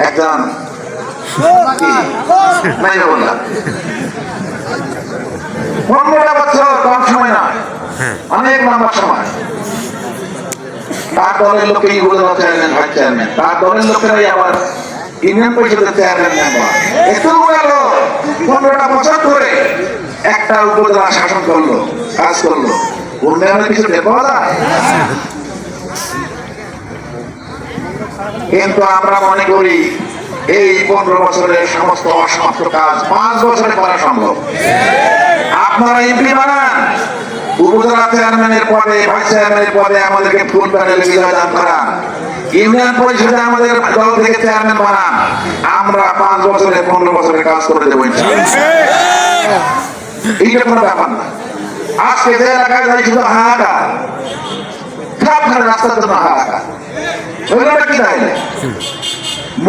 একজন। কি? নাই বললাম পনেরোটা বছর কম সময় নয়। অনেক লম্বা সময়। তার দলের লোকেই উপজেলা চেয়ারম্যান ভাইস চেয়ারম্যান তার দলের লোকেরাই আবার ইউনিয়ন পরিষদের চেয়ারম্যান মেম্বার একটু গেল পনেরোটা বছর ধরে একটা উপজেলা শাসন করল কাজ করল। উন্নয়নের কিছু যায়? কিন্তু আমরা মনে করি এই পনেরো বছরের সমস্ত অসমাপ্ত কাজ পাঁচ বছরে করা সম্ভব। আপনারা এমপি বানান। উপজেলা চেয়ারম্যানের পদে, ভাইস চেয়ারম্যানের পদে আমাদেরকে ফুল প্যানেলে বিজয় দান করান। ইউনিয়ন পরিষদে আমাদের দল থেকে চেয়ারম্যান বানান। আমরা পাঁচ বছরে, পনেরো বছরের কাজ করে দেবো। এইটা কোনো ব্যাপার না। আজকে যে এলাকায় যাই শুধু হাহাকার, সবখানে রাস্তার জন্য হাহাকার।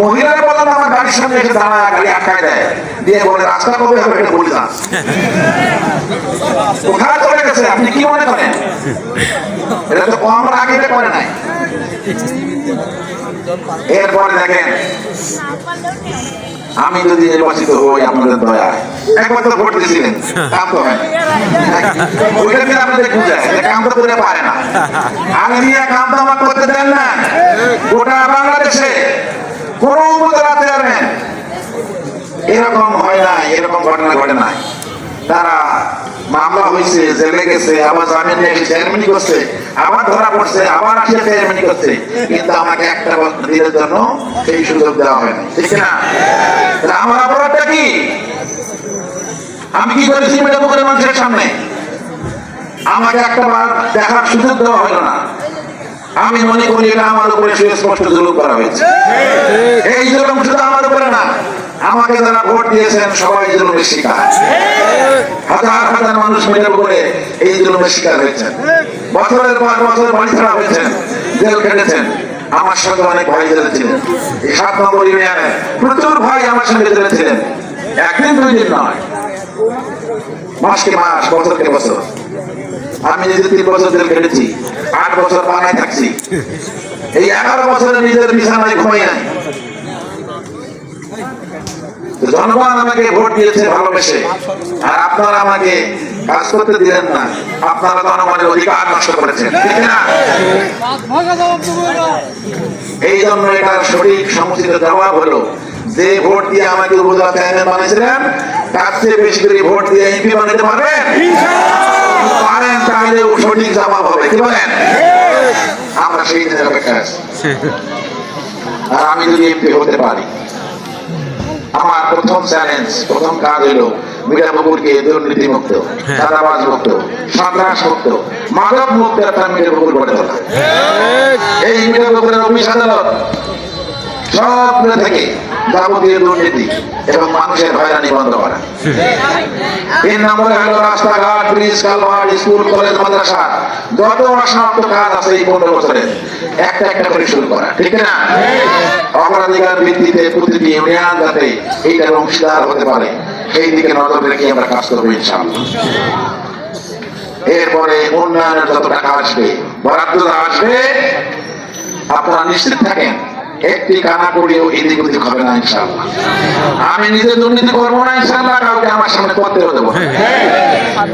মহিলারা বলেন আমার গাড়ির সামনে এসে দাঁড়ায়, গাড়ি দেয়। দিয়ে বলে রাস্তা কবে বলি না কোথায় চলে গেছে, আপনি কি মনে করেন? এটা তো কম আগে এটা করে নাই। এরপরে দেখেন, আমি যদি নির্বাচিত হই, আপনাদের দয়ায়। একবার তো ভোট দিয়েছিলেন কাম তো হয় না। দিয়ে আপনাদের বুঝায়? কাম তো করে পারে না? আমি কাম তো আমার করতে দেন না। গোটা বাংলাদেশে কোন এরকম হয় না এরকম ঘটনা ঘটে নাই। তারা মামলা হয়েছে, জেলে গেছে, আবার জামিন নিয়ে চেয়ারম্যানই করছে। আবার ধরা পড়ছে আবার আসে চেয়ারম্যানই করছে। কিন্তু আমাকে একটা দিনের জন্য সেই সুযোগ দেওয়া হয় না ঠিক না আমার অপরাধটা কি? আমি কি করেছি মেয়েটা করে মানুষের সামনে? আমাকে একটা বার দেখার সুযোগ দেওয়া হলো না। আমি মনে করি এটা আমার উপরে সুস্পষ্ট জুলুম করা হয়েছে। এই জুলুম শুধু আমার উপরে না আমাকে যারা ভোট দিয়েছেন সবাই জুলুমের শিকার। হাজার হাজার মানুষ মিলে করে এই জুলুমের শিকার হয়েছেন। বছরের পর বছর বাড়ি ছাড়া হয়েছেন, জেল কেটেছেন আমার সঙ্গে অনেক ভাই জেলে ছিলেন এই সাত নম্বর ইউনিয়নে প্রচুর ভাই আমার সঙ্গে জেলে ছিলেন একদিন দুই দিন নয় মাসকে মাস বছরকে বছর? আমি নিজে তিন বছর জেল কেটেছি আট বছর পানায় থাকছি। এই এগারো বছরে নিজের বিছানায় ঘুমাই নাই। জনগণ আমাকে ভোট দিয়েছে, ভালোবেসে। আর আপনারা আমাকে কাজ করতে দিলেন না। আপনারা জনগণের অধিকার নষ্ট করেছেন, ঠিক না? এই জন্য এটার সঠিক সমুচিত জবাব হলো, যে ভোট দিয়ে আমাকে উপজেলা চেয়ারম্যান বানিয়েছিলেন, তার চেয়ে বেশি করে ভোট দিয়ে এমপি বানাতে পারবেন? পারেন তাহলে সঠিক জবাব হবে, কি বলেন? আমরা সেই দিনের আছি। আর আমি যদি এমপি হতে পারি আমার প্রথম চ্যালেঞ্জ প্রথম কাজ হলো মিঠাপুকুরকে দুর্নীতি মুক্ত চাঁদাবাজ মুক্ত সন্ত্রাস মুক্ত মাদক মুক্ত একটা মিঠাপুকুর গড়ে তোলা। এই মিঠাপুকুরের অফিস আদালত সবগুলো থেকে এবং মানুষের রাস্তাঘাট কলেজ মাদ্রাসা। যত অসমাপ্ত কাজ আছে এই পনেরো বছরে, একটা একটা করে শুরু করা। ঠিক না? অপরাধিকার ভিত্তিতে প্রতিটি ইউনিয়ন যাতে এইটার অংশীদার হতে পারে সেই দিকে নজর রেখে আমরা কাজ করব এরপরে উন্নয়নের যত টাকা আসবে, বরাদ্দ আসবে, আপনারা নিশ্চিত থাকেন একটি কানা করিও এদিক ওদিক হবে না, ইনশাআল্লাহ। আমি নিজে দুর্নীতি করব না, ইনশাআল্লাহ, কাউকে আমার সামনে করতে দেবো না।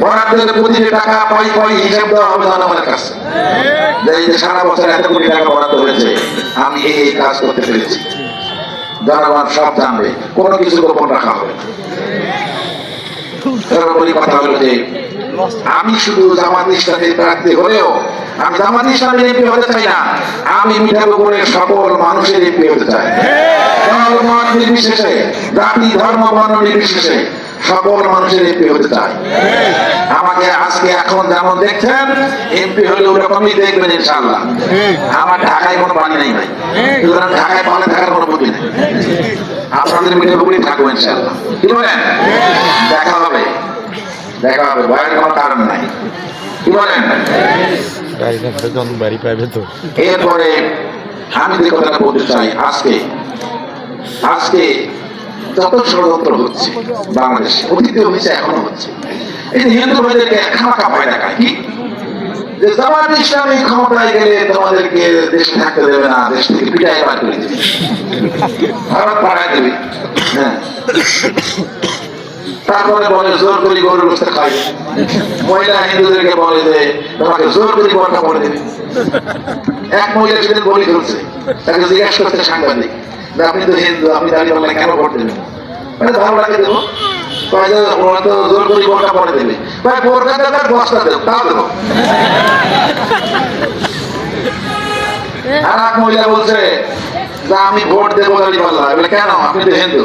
বরাদ্দের প্রতিটি টাকা পাই পাই হিসাব দেওয়া হবে কাছে। যে এই যে সারা বছর এত কোটি টাকা বরাদ্দ হয়েছে, আমি এই এই কাজ করতে পেরেছি। জনগণ সব জানবে, কোনো কিছু গোপন রাখা হবে কথা হলো যে, আমি শুধু জামাত ইসলামের প্রার্থী হলেও আমি জামাত সকল মানুষের এমপি হতে নির্বিশেষে, জাতি, ধর্ম, বর্ণ নির্বিশেষে সকল মানুষের এমপি হতে চাই। আমাকে আজকে এখন যেমন দেখছেন, এমপি হলে ওরকমই দেখবেন ইনশাআল্লাহ। আমার ঢাকায় কোনো পানি নেই ভাই। সুতরাং ঢাকায় পানি থাকার কোনো বুদ্ধি নেই। আপনাদের মিঠাপুকুরই থাকব ইনশাআল্লাহ। কি বলেন? দেখা হবে। দেখা হবে। ভয়ের কোনো কারণ নাই। কি বলেন? বাড়ি তো। এরপরে আমি যে কথাটা বলতে চাই আজকে আজকে যত ষড়যন্ত্র হচ্ছে বাংলাদেশে অতীতে হয়েছে এখনও হচ্ছে। এই হিন্দু ভাইদেরকে খামাখা ভয় দেখায় কি? যে জামাত ইসলামী ক্ষমতায় গেলে তোমাদেরকে দেশে থাকতে দেবে না দেশ থেকে পিটাই বার করে দেবে। ভারত পাঠায় দেবে। হ্যাঁ। তারপরে বলে, জোর করে খাই। মহিলা হিন্দুদেরকে বলে যে, তোমাকে জোর করে বর্ণা করে দেবে। এক মহিলা সেদিন বলি করছে তাকে জিজ্ঞাসা করছে সাংবাদিক আপনি তো হিন্দু, আপনি দাঁড়িয়ে বললেন, কেন ভোট দেবেন? মানে ভালো লাগে দেবো তো বোরকা দেবে। বোরকা আর এক মহিলা বলছে, যে আমি ভোট দেবো বলে, কেন? আপনি তো হিন্দু।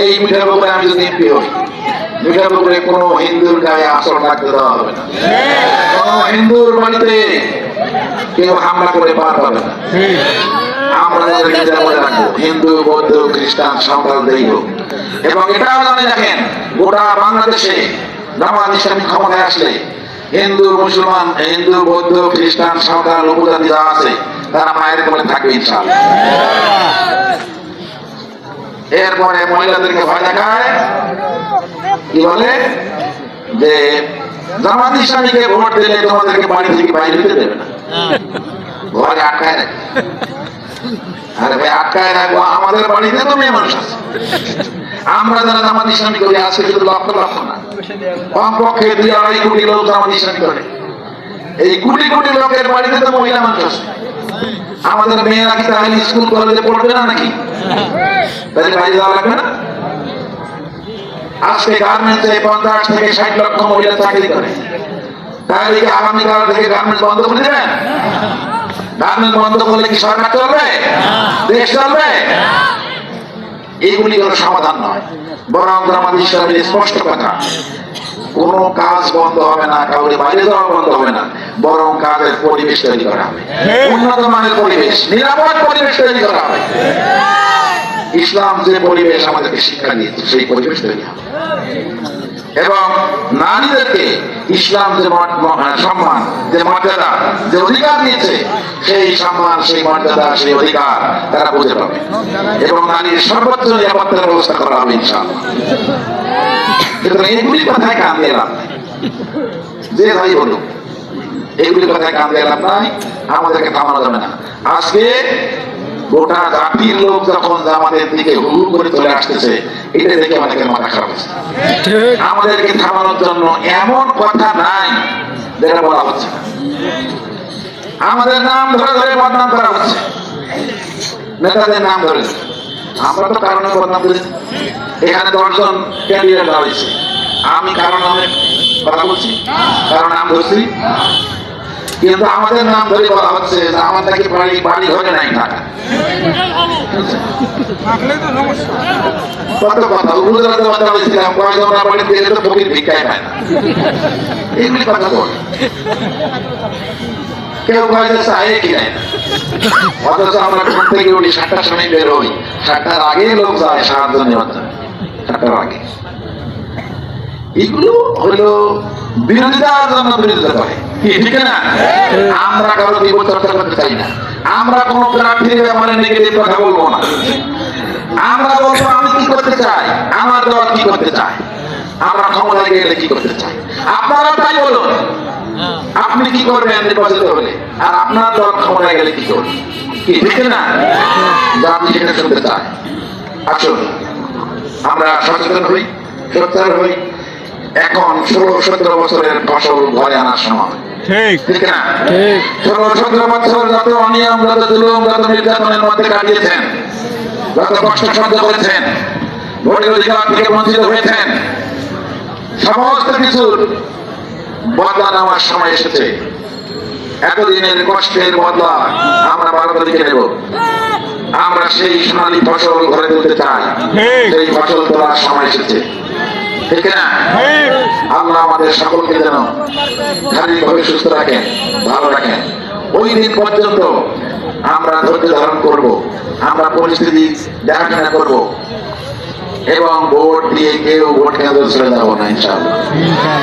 এই মিঠার ব্যাপারে আমি যদি এমপি মিঠার ব্যাপারে কোনো হিন্দুর গায়ে আসর রাখতে দেওয়া হবে না। কোনো হিন্দুর বাড়িতে কেউ হামলা করে পার পাবে না। আমরা রাখব, হিন্দু, বৌদ্ধ, খ্রিস্টান এবং দেখেন, গোটা বাংলাদেশে ক্ষমতায় আসলে হিন্দু, মুসলমান, হিন্দু, বৌদ্ধ, খ্রিস্টান আছে, তারা মায়ের কোলে থাকবে ইনশাআল্লাহ। এরপরে মহিলাদেরকে ভয় দেখায়। কি বলে? যে জামাত ইসলামীকে ভোট দিলে তোমাদেরকে বাড়ি থেকে বাইরে দেবে না। ঘরে আটকায় রাখবে আরে ভাই, আটকায় রাখব। আমাদের বাড়িতে তো মেয়ে মানুষ আছে। আমরা যারা জামাত ইসলামী করি, আজকে শুধু লক্ষ লক্ষ না। কমপক্ষে দুই আড়াই কোটি লোক জামাত ইসলামী করে। এই কোটি কোটি লোকের বাড়িতে তো মহিলা মানুষ আছে। আমাদের মেয়েরা কি তাহলে স্কুল কলেজে পড়বে না নাকি? তাহলে বাইরে যাওয়া লাগবে না? আজকে গার্মেন্টসে পঞ্চাশ থেকে ষাট লক্ষ মহিলা চাকরি করে। তাহলে কি আগামীকাল থেকে গার্মেন্টস বন্ধ করে দেবেন? গার্মেন্টস বন্ধ করলে কি সরকার চলবে? দেশ চলবে? এইগুলি কোনো সমাধান নয়, বরং আমাদের স্পষ্ট কথা। কোন কাজ বন্ধ হবে না কাউরে বাইরে যাওয়া বন্ধ হবে না বরং কাজের পরিবেশ তৈরি করা হবে। উন্নত মানের পরিবেশ নিরাপদ পরিবেশ তৈরি করা হবে। ইসলাম যে পরিবেশ আমাদেরকে শিক্ষা দিয়েছে সেই পরিবেশ তৈরি হবে। এবং নারীদেরকে ইসলাম যে সম্মান, যে মর্যাদা, যে অধিকার দিয়েছে, সেই সম্মান, সেই মর্যাদা, সেই অধিকার তারা বুঝে পাবে। এবং নারীর সর্বোচ্চ নিরাপত্তার ব্যবস্থা করা হবে, ইনশাআল্লাহ। সুতরাং কথায় কান দিয়ে যে ভাই বলুক এইগুলি কথায় কান দিয়ে লাভ নাই, আমাদেরকে থামানো যাবে না। আজকে গোটা জাতির লোক যখন আমাদের দিকে হু হু করে চলে আসতেছে এটা দেখে আমাদের মাথা খারাপ হচ্ছে? আমাদেরকে থামানোর জন্য এমন কথা নাই যেটা বলা হচ্ছে আমাদের নাম ধরে ধরে বদনাম করা হচ্ছে। নেতাদের নাম ধরে। আমরা তো কারণে বদনাম করি এখানে দশজন ক্যান্ডিডেট দাঁড়িয়েছে আমি কারণ নামে কথা বলছি কারণ নাম ধরছি? কিন্তু আমাদের নাম ধরে বলা হচ্ছে যে আমার নাকি বাড়ি বাড়ি ঘরে নাই টাকা কত কথা উপজেলাতে কথা বলছিলাম কয়েকজন আমার বাড়িতে এলে তো ফকির ভিক্ষায় পায় না এগুলি কথা বল। কেউ কয় যে চায়ে কি নেয় অথচ আমরা ঘুম থেকে উঠি সাতটার সময় বের হই। সাতটার আগে লোক যায় সাহায্য নেওয়ার জন্য সাতটার আগে। এগুলো হলো বিরোধিতার জন্য বিরোধিতা করে। আমরা চাই কোনো প্রার্থীর ব্যাপারে নেগেটিভ কথা বলব না। আমরা বলব, আমি কি করতে চাই? আমার দল কি করতে চায়? আমরা ক্ষমতায় গেলে কি করতে চাই? আপনারা তাই বলুন। আপনি কি করবেন নির্বাচিত হলে? আর আপনার দল ক্ষমতায় গেলে কি করবেন ঠিক না? জাতি সেটা শুনতে আসুন, আমরা সচেতন হই হই। এখন ষোলো সতেরো বছরের ফসল ঘরে আনার সময়। ঠিক। ঠিক। না ঠিক। ষোলো সতেরো বছর যত অনিয়ম যত জুলুম যত নির্যাতনের মধ্যে কাটিয়েছেন যত কষ্ট সহ্য করেছেন ভোটের অধিকার থেকে বঞ্চিত হয়েছেন সমস্ত কিছুর বদলা নেওয়ার সময় এসেছে এতদিনের কষ্টের বদলা আমরা ভারত দিকে নেব আমরা সেই সোনালী ফসল ঘরে তুলতে চাই। সেই ফসল তোলার সময় এসেছে। ঠিক না আল্লাহ আমাদের সকলকে যেন শারীরিকভাবে সুস্থ রাখেন ভালো রাখেন। ওই দিন পর্যন্ত আমরা ধৈর্য ধারণ করব আমরা পরিস্থিতি দেখাশোনা করব এবং ভোট দিয়ে কেউ ভোট কেন্দ্রে ছেড়ে যাব না ইনশাআল্লাহ।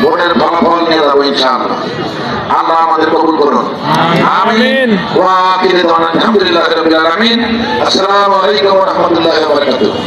ভোটের ফলাফল নিয়ে যাব ইনশাআল্লাহ। আল্লাহ আমাদের কবুল করুন। আমিন। ওয়া আখিরু দাওয়ানা আলহামদুলিল্লাহি রাব্বিল আলামিন। আসসালামু আলাইকুম ওয়া রাহমাতুল্লাহি ওয়া বারাকাতুহু।